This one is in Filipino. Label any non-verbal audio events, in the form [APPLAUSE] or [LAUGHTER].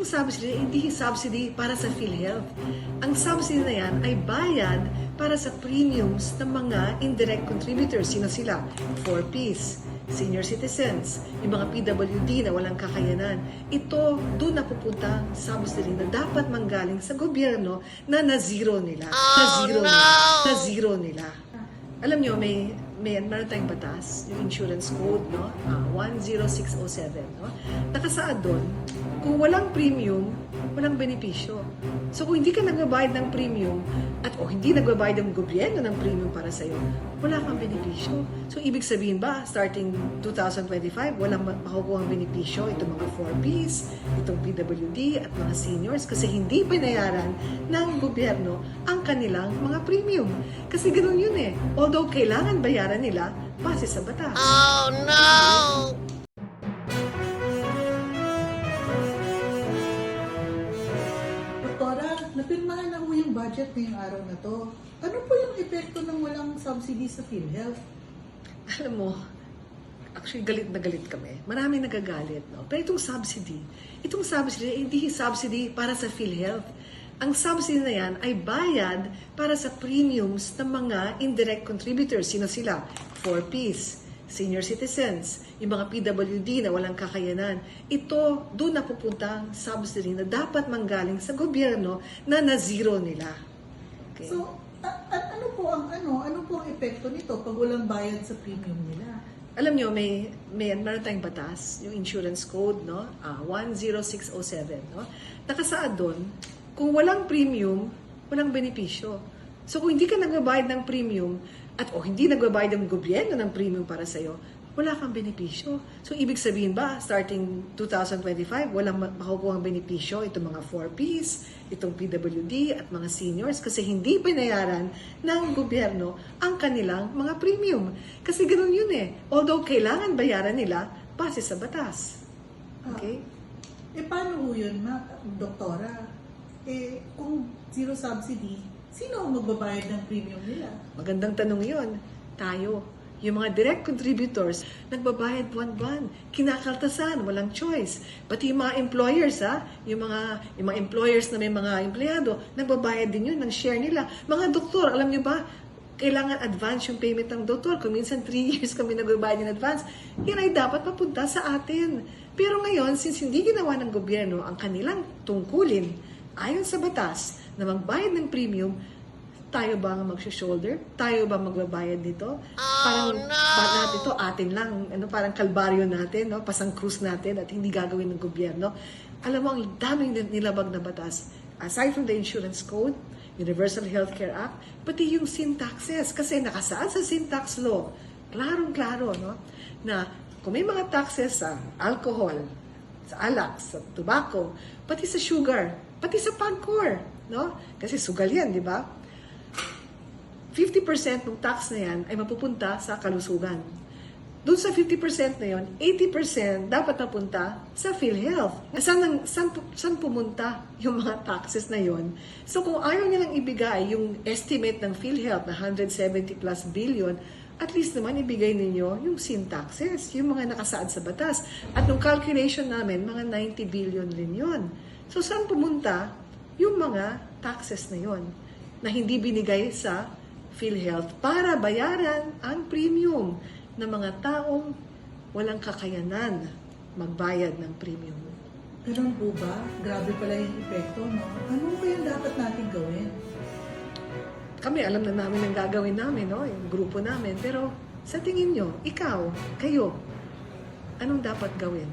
itong subsidy, hindi subsidy para sa PhilHealth. Ang subsidy na yan ay bayad para sa premiums ng mga indirect contributors. Sino sila? 4Ps, senior citizens, yung mga PWD na walang kakayanan. Ito, doon na pupunta ang subsidy na dapat manggaling sa gobyerno na na-zero nila. na-zero nila. Na-zero nila. Alam nyo, may, may meron tayong batas, yung insurance code, no? Ah, 10607, no? Nakasaad doon, kung walang premium, walang benepisyo. So kung hindi ka nagbabayad ng premium at o hindi nagbabayad ng gobyerno ng premium para sa'yo, wala kang benepisyo. So ibig sabihin ba, starting 2025, walang ma- makukuha ang benepisyo itong mga 4Ps, itong PWD at mga seniors kasi hindi binayaran ng gobyerno ang kanilang mga premium. Kasi ganun yun eh. Although kailangan bayaran nila base sa batas. Oh no! Doktora, napirmahan na ho yung budget ngayong araw na to. Ano po epekto ng walang subsidy sa PhilHealth? alam mo, actually galit na galit kami. Marami nagagalit, no? Pero itong subsidy, itong subsidy, hindi subsidy para sa PhilHealth. Ang subsidy na yan ay bayad para sa premiums ng mga indirect contributors. Sino sila? 4Ps, senior citizens, yung mga PWD na walang kakayanan. Ito, doon na pupunta ang subsidy na dapat manggaling sa gobyerno na na-zero nila. Okay? So, a- a- ano po ang ano? Ano po ang epekto nito pag walang bayad sa premium nila? Alam nyo, may, may meron tayong batas, yung insurance code, no? Ah, 10607, no? Nakasaad doon, kung walang premium, walang benepisyo. So kung hindi ka nagbabayad ng premium at o hindi nagbabayad ng gobyerno ng premium para sa'yo, wala kang benepisyo. So ibig sabihin ba, starting 2025, walang ma- makukuha ang benepisyo itong mga 4Ps, itong PWD at mga seniors kasi hindi binayaran ng gobyerno ang kanilang mga premium. Kasi ganun yun eh. Although kailangan bayaran nila base sa batas. Okay? Eh, paano ho yun, ma, doktora? Eh, kung zero subsidy, sino ang magbabayad ng premium nila? Magandang tanong yon. Tayo. Yung mga direct contributors, nagbabayad buwan-buwan. Kinakaltasan, walang choice. Pati yung mga employers, ha? Yung mga, yung mga employers na may mga empleyado, nagbabayad din yun ng share nila. Mga doktor, alam nyo ba, kailangan advance yung payment ng doktor. Kung minsan 3 [LAUGHS] years kami nagbabayad in advance, yan ay dapat mapunta sa atin. Pero ngayon, since hindi ginawa ng gobyerno ang kanilang tungkulin, ayon sa batas, na magbayad ng premium, tayo ba ang mag-shoulder? Tayo ba magbabayad nito? parang ba natin to atin lang, ano parang kalbaryo natin, no? Pasang krus natin at hindi gagawin ng gobyerno. Alam mo ang daming nilabag na batas. Aside from the insurance code, Universal Healthcare Act, pati yung sin taxes kasi nakasaad sa sin tax law. Klarong-klaro, no? Na kung may mga taxes sa alcohol, sa alak, sa tobacco, pati sa sugar, pati sa pagcor, no? Kasi sugal yan, di ba? 50% ng tax na yan ay mapupunta sa kalusugan. Doon sa 50% na yon, 80% dapat napunta sa PhilHealth. Saan, ang- saan, saan pumunta yung mga taxes na yon? So kung ayaw nilang ibigay yung estimate ng PhilHealth na 170 plus billion, at least naman ibigay ninyo yung sin taxes, yung mga nakasaad sa batas. At nung calculation namin, mga 90 billion rin yon. So saan pumunta yung mga taxes na yon na hindi binigay sa PhilHealth para bayaran ang premium ng mga taong walang kakayanan magbayad ng premium. Ganun po ba? Grabe pala yung epekto, no? Ano kaya dapat natin gawin? Kami alam na namin ang gagawin namin, no? yung grupo namin. Pero sa tingin nyo, ikaw, kayo, anong dapat gawin?